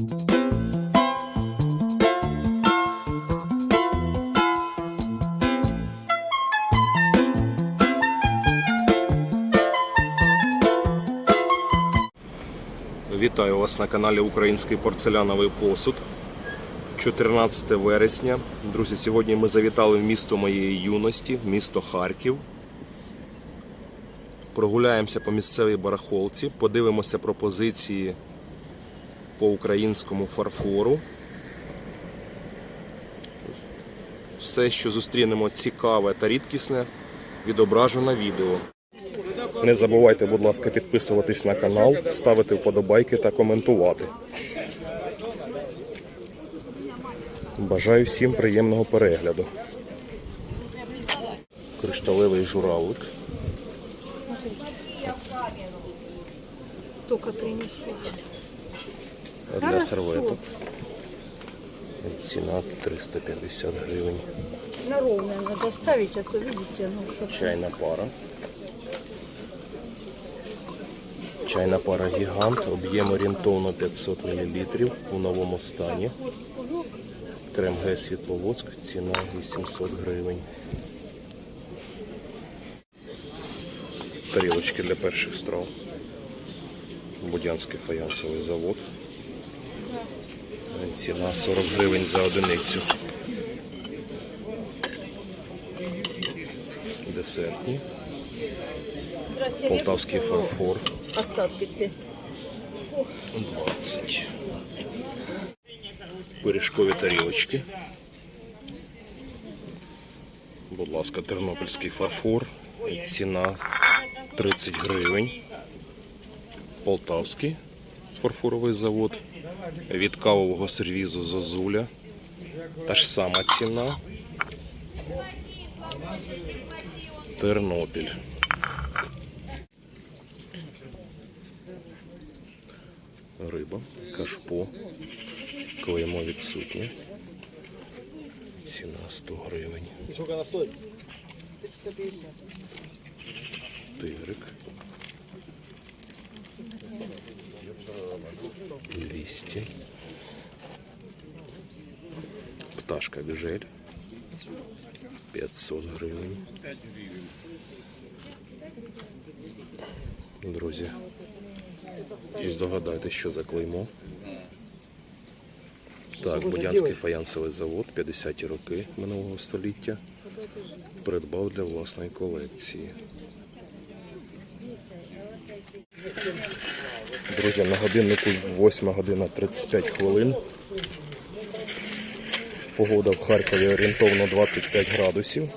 Вітаю вас на каналі Український порцеляновий посуд. 14 вересня. Друзі, сьогодні ми завітали в місто моєї юності, місто Харків. Прогуляємося по місцевій барахолці, подивимося пропозиції по українському фарфору. Все, що зустрінемо цікаве та рідкісне, відображу на відео. Не забувайте, будь ласка, підписуватись на канал, ставити вподобайки та коментувати. Бажаю всім приємного перегляду. Кришталевий журавлик. Только для серветок. Ціна 350 гривень. На ровное надо ставить, а то видите, ну что. Чайна пара. Чайна пара гігант, об'єм орієнтовно 500 мл у новому стані. Крем Г Світловодськ, ціна 800 гривень. Тарілочки для перших страв. Будянський фаянсовий завод. Ціна 40 гривень за одиницю. Десертні. Полтавський фарфор Остатки ці. 20. Пиріжкові тарілочки. Будь ласка, тернопільський фарфор. Ціна 30 гривень. Полтавський фарфоровий завод. Від кавового сервізу Зозуля. Та ж сама ціна. Тернопіль. Риба, кашпо, клеймо відсутнє. Ціна 100 гривень. Сколько она стоит? Тигрик. 200. Пташка гжель. 500 гривень. Друзі, і здогадайтесь, що за клеймо. Так, Будянський фаянсовий завод, 50-ті роки минулого століття. Придбав для власної колекції. Друзі, на годиннику 8 година 35 хвилин. Погода в Харкові орієнтовно 25 градусів.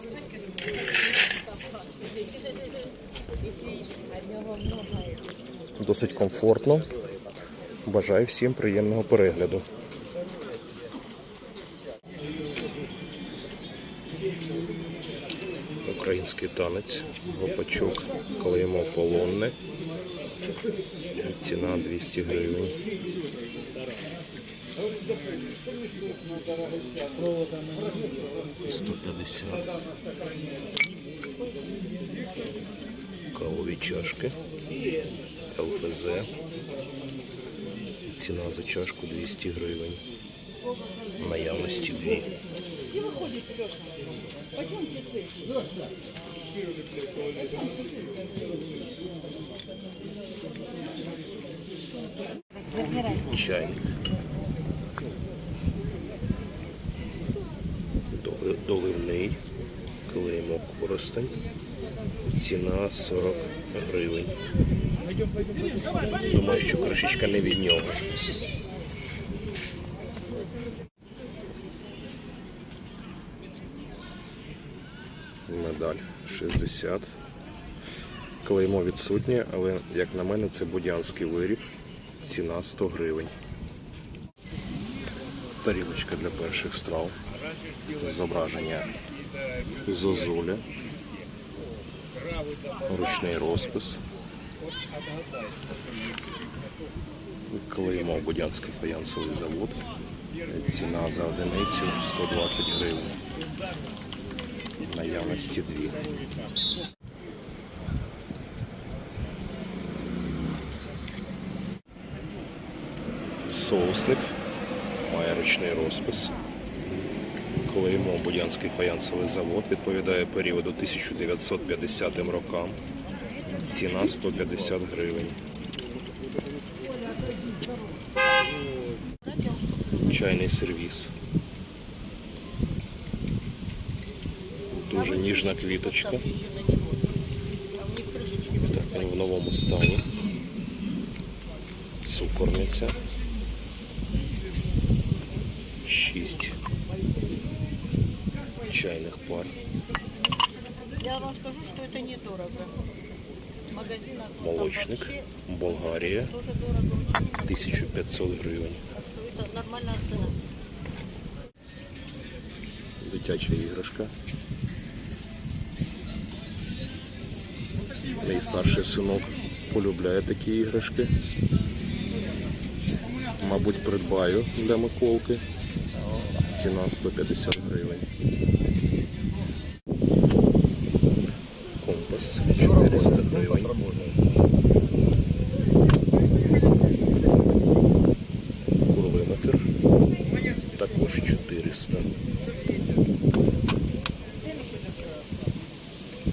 Досить комфортно. Бажаю всім приємного перегляду. Український танець, гопачок, клеймо полонне. Ціна 200 гривень. Сто п'ятдесят. Кавові чашки. ЛФЗ. Ціна за чашку 200 гривень. Наявності дві. Чайник. Доливний. Клеймо коростень. Ціна 40 гривень. Думаю, що кришечка не від нього. Медаль 60. Клеймо відсутнє, але, як на мене, це будянський виріб. Ціна 100 гривень. Тарілочка для перших страв. Зображення зозуля. Ручний розпис. Клеймо Будянський фаянсовий завод. Ціна за одиницю 120 гривень. Наявності дві. Соусник. Має ручний розпис. Клеймо Будянський фаянсовий завод відповідає періоду 1950 рокам. Ціна 150 гривень. Чайний сервіс. Дуже ніжна квіточка. Так, в новому стані. Цукорниця. Чайних пар. Я вам скажу, что это недорого. Магазинах Молочник. вообще очень. 1500 гривень. Так что это нормальная цена. Дитяча іграшка. Мій старший синок полюбляє такі іграшки. Мабуть, придбаю для Миколки. Ціна 150 гривень. 400 гривень. Курвиметр також 400.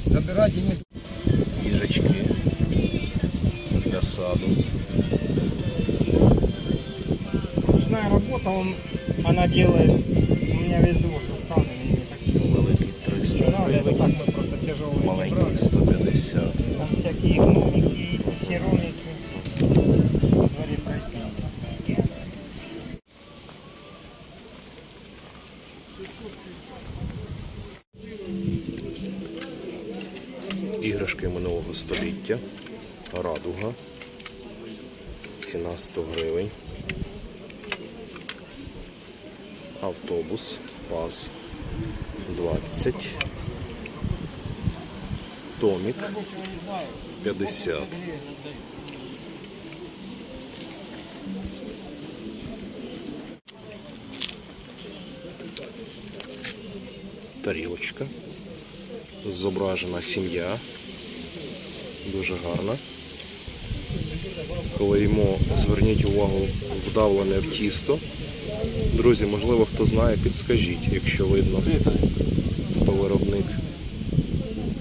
Забирайте не їжачки для саду. ручная работа, он, она делает, Всякие гномики, хероники, дворе пройти. Іграшки минулого століття. Радуга. Ціна 100 гривень. Автобус. ПАЗ 20. Томік 50. Тарілочка. Зображена сім'я. Дуже гарна. Клеймо, зверніть увагу, вдавлене в тісто. Друзі, можливо, хто знає, підскажіть, якщо видно, хто виробник.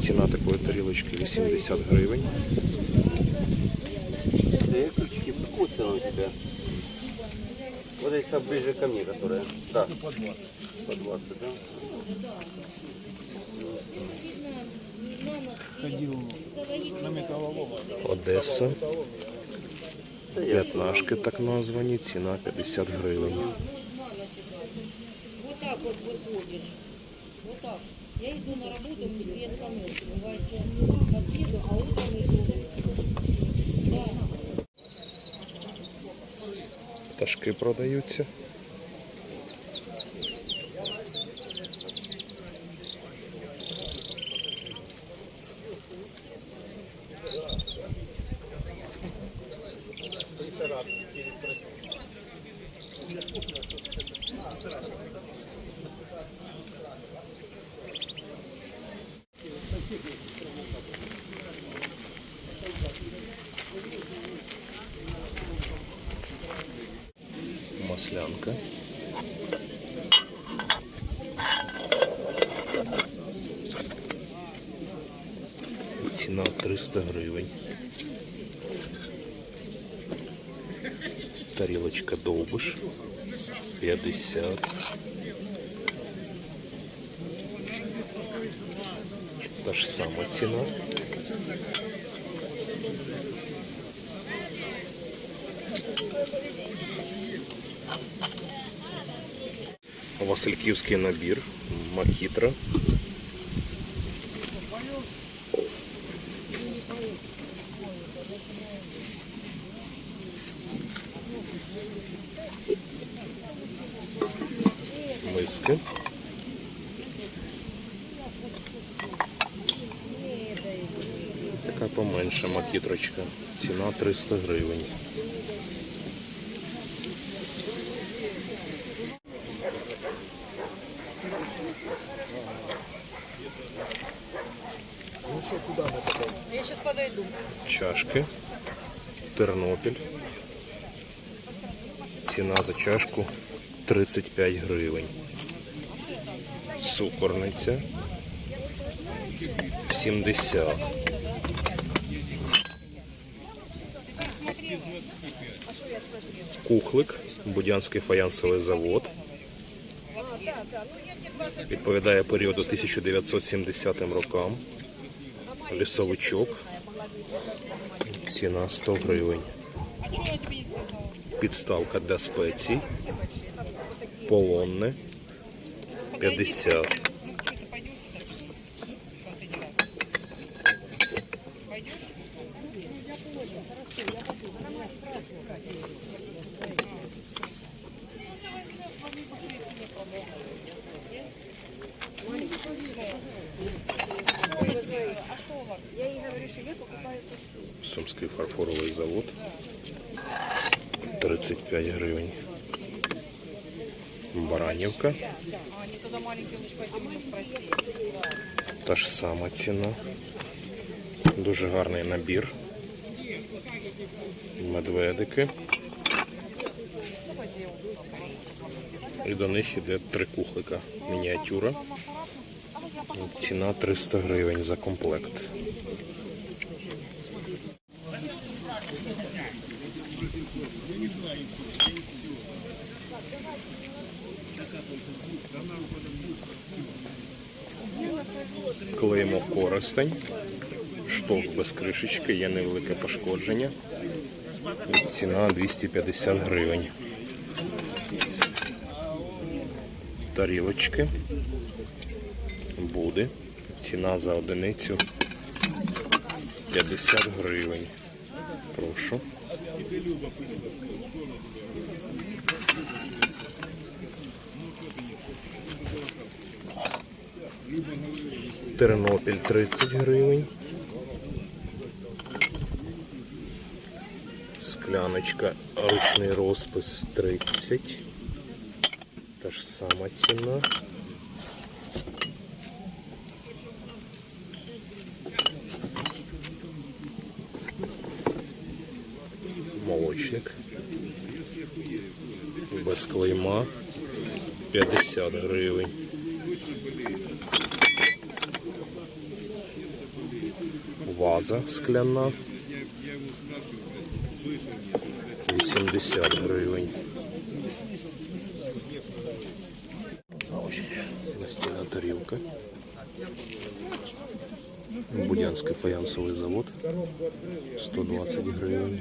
Ціна такої тарілочки 80 гривень. Э, ключики какого цена у тебя? Вот эти ближе ко мне, которая. Да. По 20. По 20, да? Одеса. П'ятнашки так названі, ціна 50 гривень. Вот так вот выходишь. Я иду на работу в две остановки. Бывает, я подъеду, а утром иду. Пташки продаються. 300 гривень. Тарілочка довбиш 50. Та ж сама ціна. Васильківський набір, макітра. Поменша макітрочка. Ціна 300 гривень. Я сейчас подойду. чашки. Тернопіль. Ціна за чашку 35 гривень. Цукорниця 70. Кухлик, Будянський фаянсовий завод. Відповідає періоду 1970 рокам. Лісовичок. Ціна 100 гривень. Підставка для спецій. Полонне 50. Сумський фарфоровий завод 35 гривень. Баранівка. Та ж сама ціна. Дуже гарний набір. Медведики. І до них іде три кухлика. Мініатюра. Ціна 300 гривень за комплект. Клеїмо користень. Штовх без кришечки, є невелике пошкодження. Ціна 250 гривень. Тарілочки. Буде. Ціна за одиницю 50 гривень. Прошу. Тернопіль 30 гривень. Скляночка, ручний розпис 30. Та ж сама ціна. Молочник. Без клейма 50 гривень. Ваза скляна. 80 гривень. Настільна тарілка. Будянський фаянсовий завод. 120 гривень.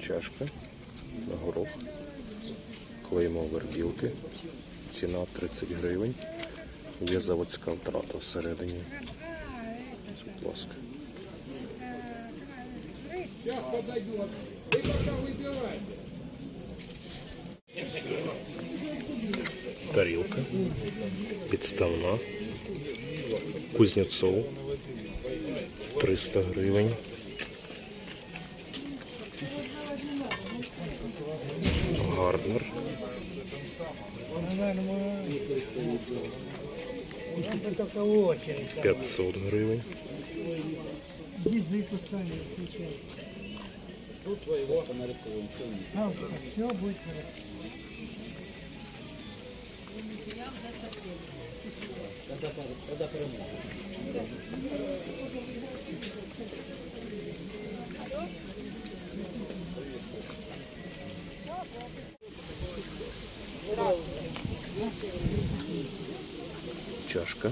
Чашка на горох. Клеймо вербілки. Ціна 30 гривень. Є заводська втрата всередині. Будь ласка. Тарілка. Підставна. Кузнєцов. 300 гривень. Гарднер. 500 гривень. Тут своего фонарикова ничего нет. Там все будет хорошо. Когда перемога. Привет. Чашка.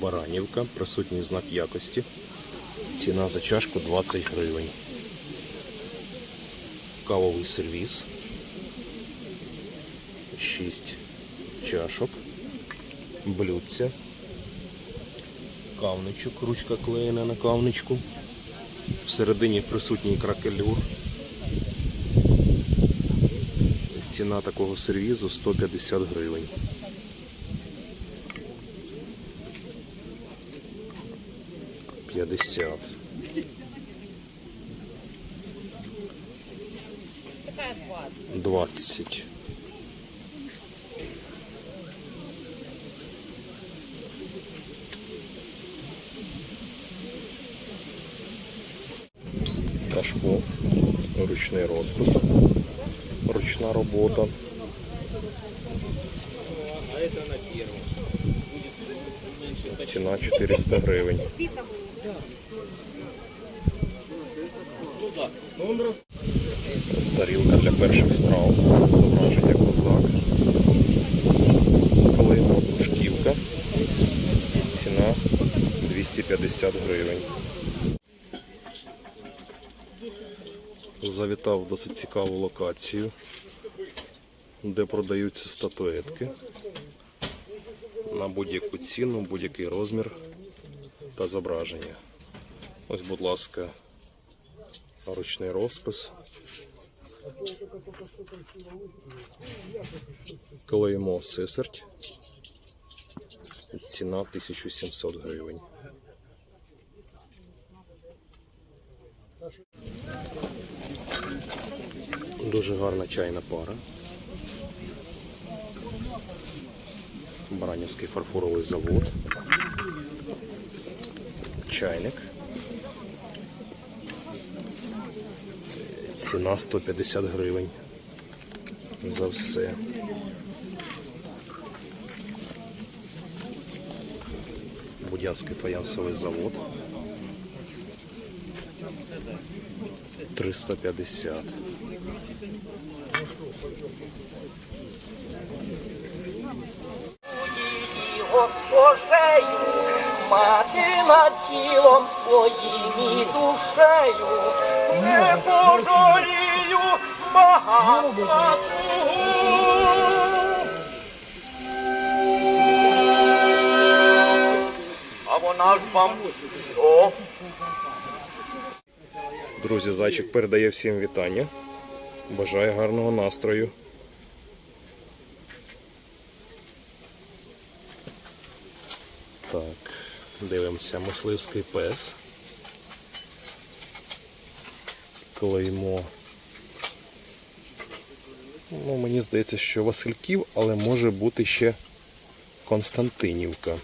Баранівка. Присутній знак якості. Ціна за чашку 20 гривень. Кавовий сервіс. 6 чашок. Блюдця. Кавничок. Ручка клеєна на кавничку. Всередині присутній кракелюр. Ціна такого сервізу 150 гривень. П'ятдесят. Такая 20. Двадцять. Кашпо ручний розпис. Ручна робота. Ціна 400 гривень. Тарілка для перших страв. Зображення козак. Клеймо Душківка. Ціна 250 гривень. Завітав в досить цікаву локацію, де продаються статуетки на будь-яку ціну, будь-який розмір та зображення. Ось, будь ласка, ручний розпис. Клеймо Сисерть. Ціна 1700 гривень. Дуже гарна чайна пара. Баранівський фарфоровий завод. Чайник. Ціна 150 гривень. За все. Будянський фаянсовий завод. 350. Госпожею, мати над тілом своїм і душею, не пожалію багатства. А вона ж вам що? Друзі, зайчик передає всім вітання. Бажає гарного настрою. Так, дивимося, мисливський пес. Клеймо. Ну, мені здається, що Васильків, але може бути ще Константинівка.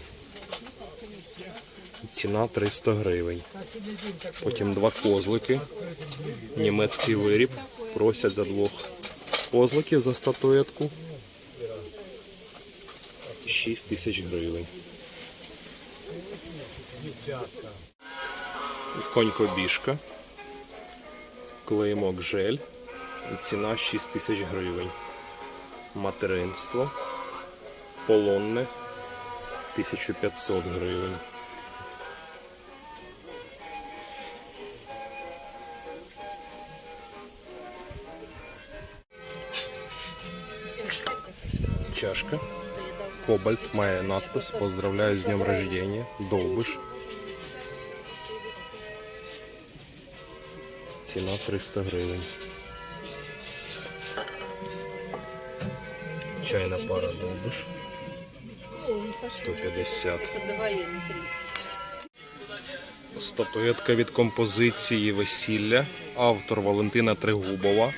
Ціна 300 гривень. Потім два козлики. Німецький виріб. Просять за двох козликів за статуетку. 6 тисяч гривень. Конькобіжка. Клеймок жель. Ціна 6 тисяч гривень. Материнство. Полонне. 1500 гривень. чашка. Кобальт має надпис Поздравляю з днем рождения. Довбиш. Ціна 300 гривень. Чайна пара довбиш. 150. Статуетка від композиції Весілля. Автор Валентина Тригубова.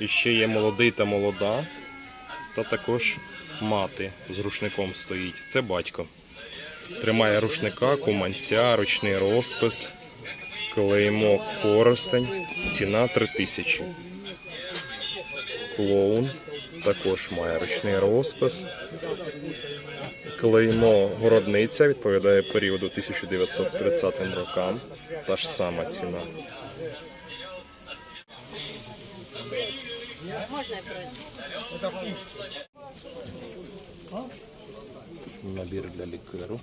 І ще є молодий та молода та також мати з рушником стоїть. Це батько. Тримає рушника, куманця, ручний розпис, клеймо коростень, ціна 3000. Клоун також має ручний розпис. Клеймо городниця відповідає періоду 1930 рокам. Та ж сама ціна. Набір для лікеру.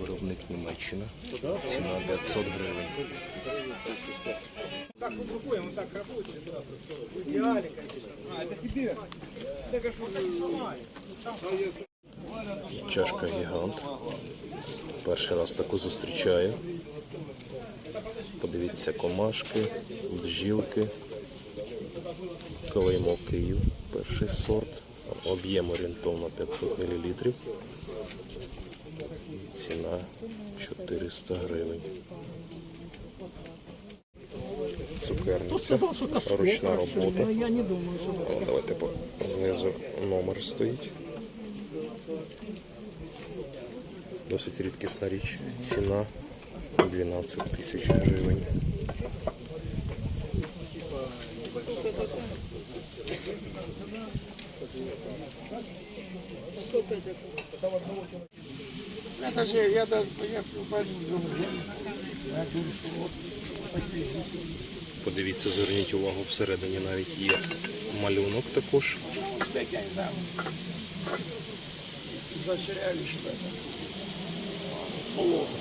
Виробник Німеччина. Ціна 500 гривень. Так вот рукой, так. Чашка гігант. Перший раз таку зустрічаю. Подивіться комашки, бджілки. Клеймо Київ, перший сорт. Об'єм орієнтовно 500 мл. Ціна 400 гривень. Цукерниця, ручна робота. О, давайте по знизу номер стоїть. Досить рідкісна річ. Ціна 12 тисяч гривень. Же, я даже, я Подивіться, зверніть увагу, всередині навіть є малюнок також.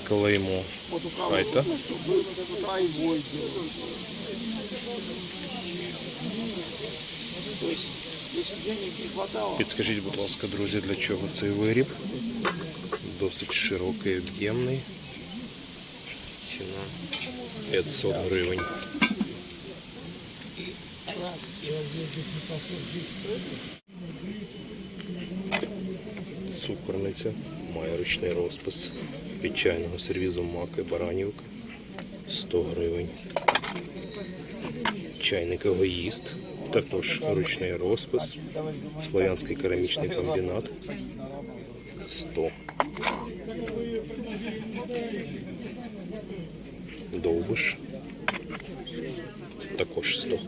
Клеймо. Айта. Підскажіть, будь ласка, друзі, для чого цей виріб? Досить широкий, об'ємний. Ціна 500 гривень. Цукорниця має ручний розпис від чайного сервізу маки Баранівка 100 гривень. Чайник егоїст, також ручний розпис. Слов'янський керамічний комбінат 100. Довбиш також 100.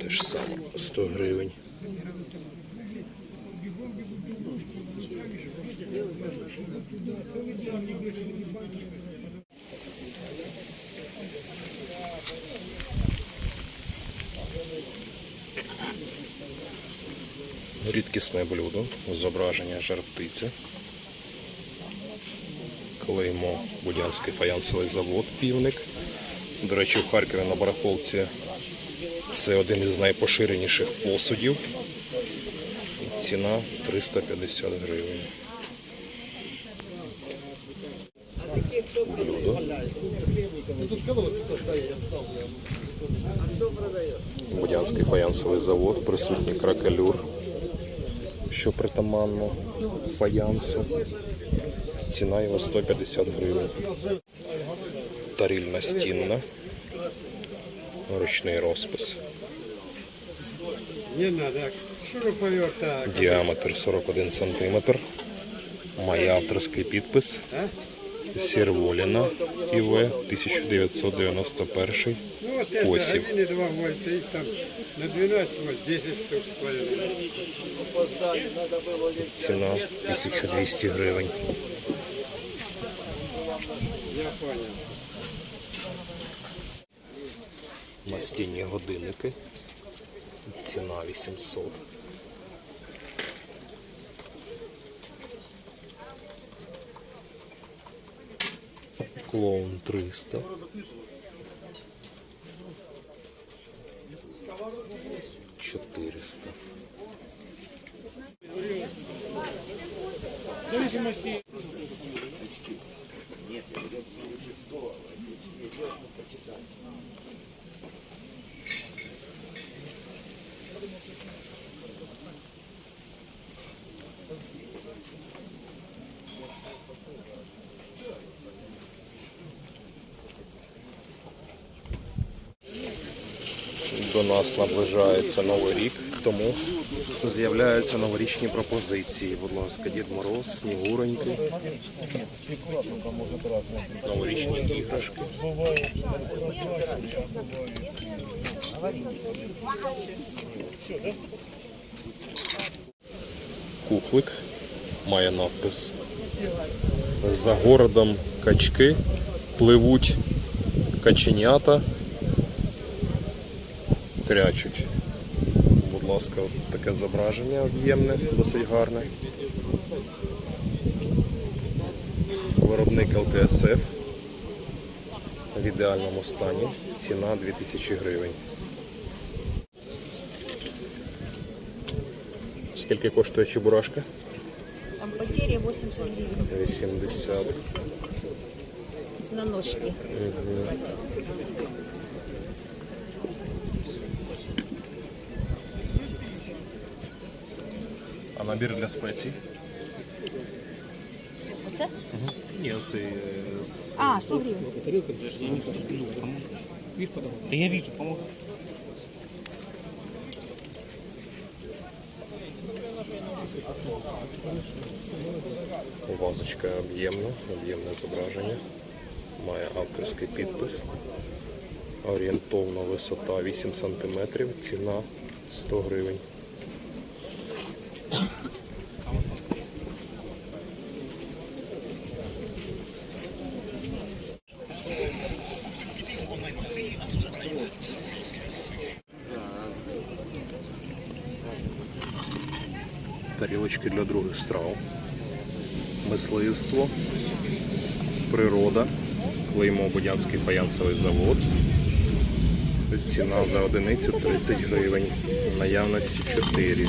Те ж саме 100 гривень. Рідкісне блюдо, зображення жар-птиці. Клеймо Будянський фаянсовий завод Півник. До речі, в Харкові на барахолці це один із найпоширеніших посудів. Ціна 350 гривень. Блюдо. Будянський фаянсовий завод, присутній кракелюр, що притаманно фаянсу. Ціна його 150 гривень. Тарільна стінна. Ручний розпис. Діаметр 41 см. Має авторський підпис. Серволіна ІВ 1991. Ну вот это Посев. 1,2 там на 12 вольт 10 штук с половиной. Ціна 1200 гривень. Настінні годинники. Ціна 800. Клоун 300. Чотириста. До нас наближається Новий рік, тому з'являються новорічні пропозиції. Будь ласка, Дід Мороз, Снігуроньки. Новорічні іграшки. Кухлик має надпис. За городом качки пливуть каченята трячуть. Будь ласка, таке зображення об'ємне, досить гарне. Виробник ЛКСФ в ідеальному стані. Ціна 2000 гривень. Скільки коштує чебурашка? Там потеря 80 гривен 80. на ножки. А набір для спецій? Оце? Ні, оцей е, з А, 100 гривен. Да я вижу, помогу. Вазочка об'ємна, об'ємне зображення. Має авторський підпис. Орієнтовна висота 8 см, ціна 100 гривень. Тарілочки для других страв. Мисливство, природа, клеймо Будянський фаянсовий завод. Ціна за одиницю 30 гривень, наявності 4.